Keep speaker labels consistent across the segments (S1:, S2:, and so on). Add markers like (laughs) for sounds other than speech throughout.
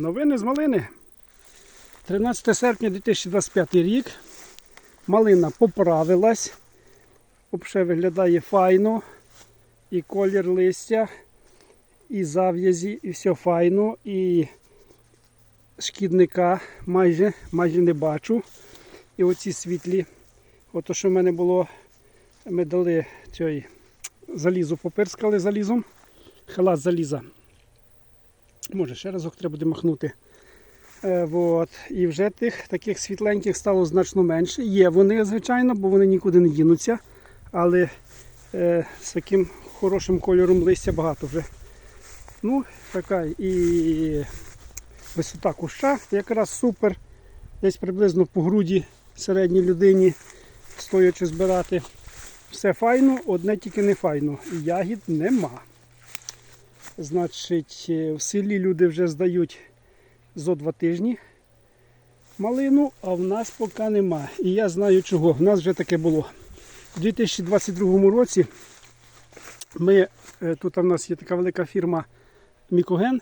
S1: Новини з малини. 13 серпня 2025 рік. Малина поправилась. Взагалі виглядає файно. І колір листя, і зав'язі, і все файно. І шкідника майже, майже не бачу. І оці світлі. Ото, що в мене було, ми дали цей залізу, попирскали залізом. Халат заліза. Може, ще разок треба буде махнути. Е. І вже тих таких світленьких стало значно менше. Є вони, звичайно, бо вони нікуди не дінуться. Але е, з таким хорошим кольором листя багато вже. Ну, така і висота куща якраз супер. Десь приблизно по груді середній людині стоячи збирати. Все файно, одне тільки не файно. Ягід нема. Значить, е, в селі люди вже здають зо два тижні малину, а в нас поки нема. І я знаю чого. В нас вже таке було. У 2022 році ми, е, тут в нас є така велика фірма Мікоген,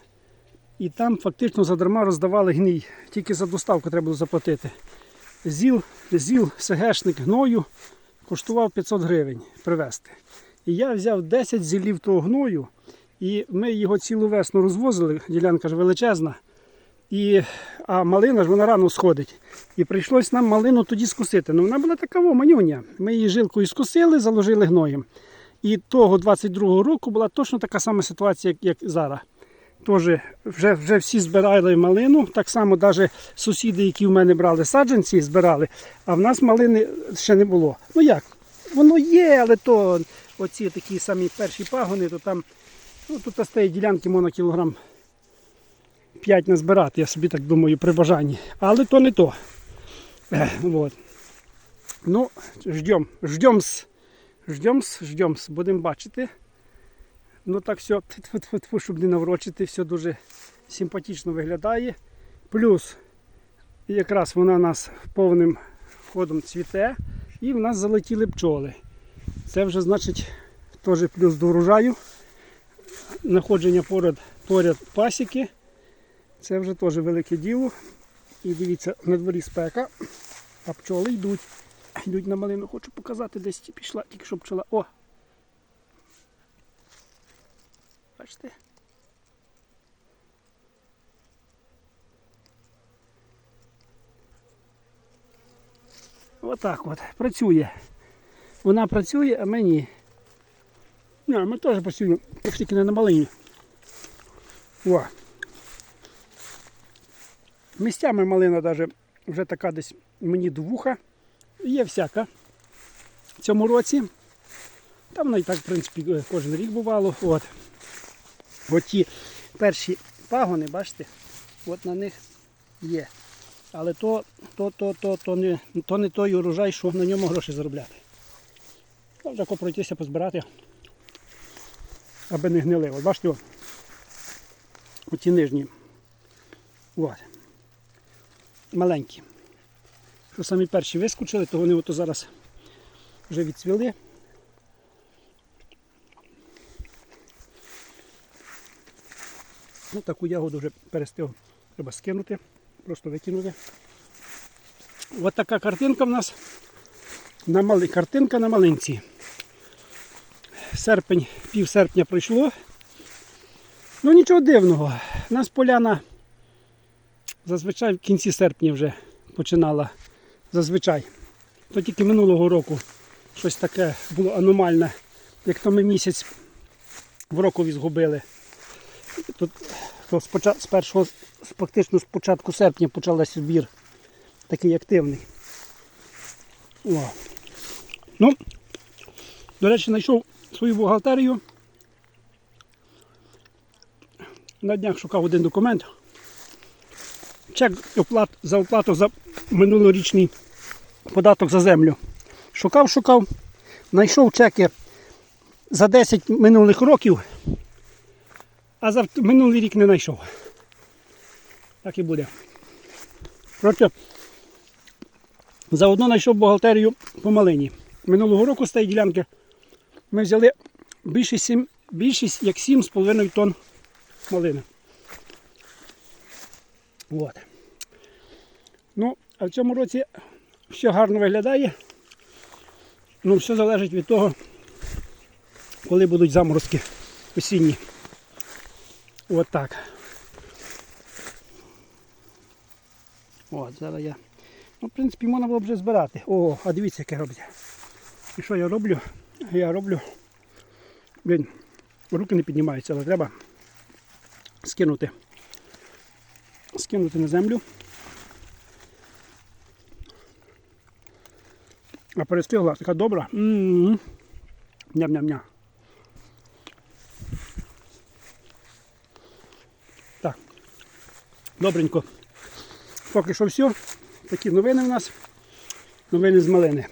S1: і там фактично задарма роздавали гній. Тільки за доставку треба було заплатити. Зіл, зіл СГшник гною коштував 500 гривень привезти. І я взяв 10 зілів того гною, і ми його цілу весну розвозили, ділянка ж величезна. І, а малина ж вона рано сходить. І прийшлось нам малину тоді скусити. Ну вона була така манюня. Ми її жилкою скусили, заложили гноєм. І того 22-го року була точно така сама ситуація, як зараз. Тоже вже, вже всі збирали малину. Так само навіть сусіди, які в мене брали саджанці, збирали, а в нас малини ще не було. Ну як? Воно є, але то оці такі самі перші пагони, то там ну, тут з тієї ділянки можна кілограм 5 назбирати, я собі так думаю, при бажанні. Але то не то. Вот. Ну, ждем, ждем-с, ждем-с, ждем-с, будемо бачити. Ну так все, (laughs) щоб не наврочити, все дуже симпатично виглядає. Плюс якраз вона у нас повним ходом цвіте і в нас залетіли пчоли. Це вже значить теж плюс до врожаю. Находження поряд, поряд пасіки. Це вже теж велике діло. І дивіться, на дворі спека, а пчоли йдуть. Йдуть на малину. Хочу показати, десь пішла, тільки що пчола. О! Бачите? Отак от, працює. Вона працює, а ми ні. Не, ми теж працюємо, тільки не на малині. О. Місцями малина даже вже така десь мені до вуха. Є всяка в цьому році. Там вона і так, в принципі, кожен рік бувало. От. От ті перші пагони, бачите, от на них є. Але то, то, то, то, то, не, то не той урожай, що на ньому гроші заробляти. Можна пройтися, позбирати, аби не гнили. От бачите, оці нижні. От. Маленькі. Що самі перші вискочили, то вони ото зараз вже відцвіли. Ну, таку ягоду вже перестив треба скинути, просто викинути. Ось така картинка в нас на мали... картинка на малинці. Серпень, пів серпня пройшло. Ну нічого дивного. У нас поляна зазвичай в кінці серпня вже починала. Зазвичай. То тільки минулого року щось таке було аномальне, як то ми місяць в рокові згубили. Тут то з першого, фактично з початку серпня почався збір такий активний. О. Ну, до речі, знайшов свою бухгалтерію. На днях шукав один документ. Чек оплат, за оплату за минулорічний податок за землю. Шукав, шукав, знайшов чеки за 10 минулих років а за минулий рік не знайшов. Так і буде. Коротше, заодно знайшов бухгалтерію по малині. Минулого року з тієї ділянки ми взяли більше, 7, більше як 7,5 тонн малини. От. Ну, а в цьому році все гарно виглядає. Ну, все залежить від того, коли будуть заморозки осінні. От так. От, зараз я. Ну, в принципі, можна було б вже збирати. О, а дивіться, яке робить. І що я роблю? Я роблю. Блін, руки не піднімаються, але треба скинути. Скинути на землю. А перестигла така добра. Ням-ням-ням. Так. Добренько. Поки що все. Такі новини в нас. Новини з малини.